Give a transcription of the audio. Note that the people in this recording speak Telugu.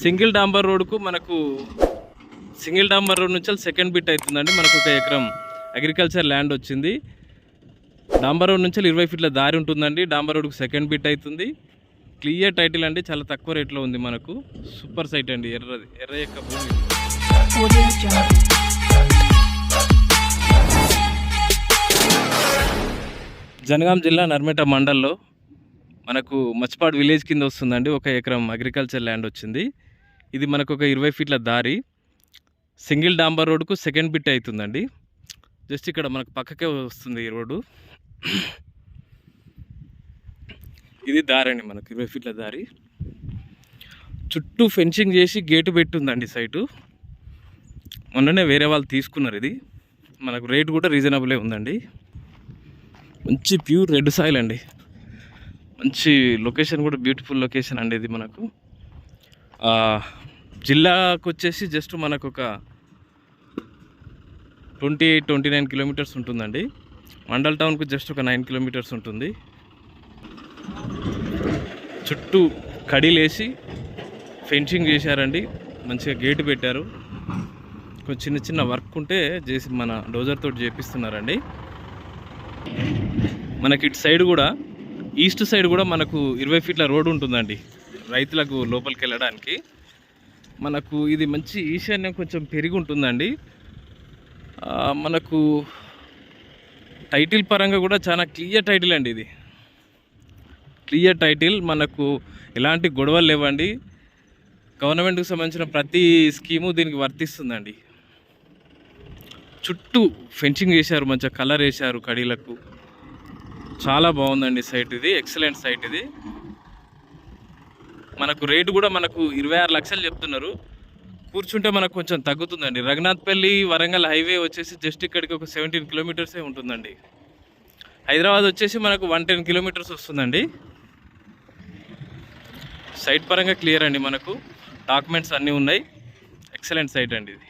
సింగిల్ డాంబర్ రోడ్కు మనకు సింగిల్ డాంబర్ రోడ్ నుంచి సెకండ్ బిట్ అవుతుందండి. మనకు ఒక ఎకరం అగ్రికల్చర్ ల్యాండ్ వచ్చింది. డాంబర్ రోడ్ నుంచి ఇరవై ఫీట్ల దారి ఉంటుందండి. డాంబర్ రోడ్కు సెకండ్ బిట్ అవుతుంది. క్లియర్ టైటిల్ అండి. చాలా తక్కువ రేట్లో ఉంది మనకు. సూపర్ సైట్ అండి. ఎర్రది ఎర్ర యొక్క భూమి. జనగాం జిల్లా నర్మేట మండల్లో మనకు మచ్చపాడు విలేజ్ కింద వస్తుందండి. ఒక ఎకరం అగ్రికల్చర్ ల్యాండ్ వచ్చింది. ఇది మనకు ఒక ఇరవై ఫీట్ల దారి. సింగిల్ డాంబర్ రోడ్కు సెకండ్ బిట్ అవుతుందండి. జస్ట్ ఇక్కడ మనకు పక్కకే వస్తుంది ఈ రోడ్డు. ఇది దారి అండి మనకు ఇరవై ఫీట్ల దారి. చుట్టూ ఫెన్సింగ్ చేసి గేటు పెట్టుందండి సైటు. మొన్ననే వేరే వాళ్ళు తీసుకున్నారు ఇది. మనకు రేట్ కూడా రీజనబులే ఉందండి. మంచి ప్యూర్ రెడ్ సాయిల్ అండి. మంచి లొకేషన్ కూడా బ్యూటిఫుల్ లొకేషన్ అండి ఇది మనకు. జిల్లాకు వచ్చేసి జస్ట్ మనకు ఒక twenty eight twenty nine kilometers ఉంటుందండి. మండల్ టౌన్కు జస్ట్ ఒక నైన్ కిలోమీటర్స్ ఉంటుంది. చుట్టూ కడీలేసి ఫెన్సింగ్ చేశారండి. మంచిగా గేటు పెట్టారు. కొంచెం చిన్న చిన్న వర్క్ ఉంటే చేసి మన డోజర్ తోటి చేపిస్తున్నారండి. మనకి ఇటు సైడ్ కూడా ఈస్ట్ సైడ్ కూడా మనకు ఇరవై ఫీట్ల రోడ్ ఉంటుందండి రైతులకు లోపలికి వెళ్ళడానికి మనకు ఇది మంచి ఈశాన్యం కొంచెం పెరిగి ఉంటుందండి. మనకు టైటిల్ పరంగా కూడా చాలా క్లియర్ టైటిల్ అండి ఇది. క్లియర్ టైటిల్ మనకు ఎలాంటి గొడవలు లేవండి. గవర్నమెంట్కి సంబంధించిన ప్రతి స్కీము దీనికి వర్తిస్తుందండి. చుట్టూ ఫెన్సింగ్ వేశారు మంచిగా కలర్ వేశారు కడీలకు. చాలా బాగుందండి సైట్ ఇది. ఎక్సలెంట్ సైట్ ఇది. మనకు రేటు కూడా మనకు ఇరవై ఆరు లక్షలు చెప్తున్నారు. కూర్చుంటే మనకు కొంచెం తగ్గుతుందండి. రఘునాథ్పల్లి వరంగల్ హైవే వచ్చేసి జస్ట్ ఇక్కడికి ఒక సెవెంటీన్ కిలోమీటర్సే ఉంటుందండి. హైదరాబాద్ వచ్చేసి మనకు వన్ టెన్ కిలోమీటర్స్ వస్తుందండి. సైట్ పరంగా క్లియర్ అండి మనకు. డాక్యుమెంట్స్ అన్నీ ఉన్నాయి. ఎక్సలెంట్ సైట్ అండి ఇది.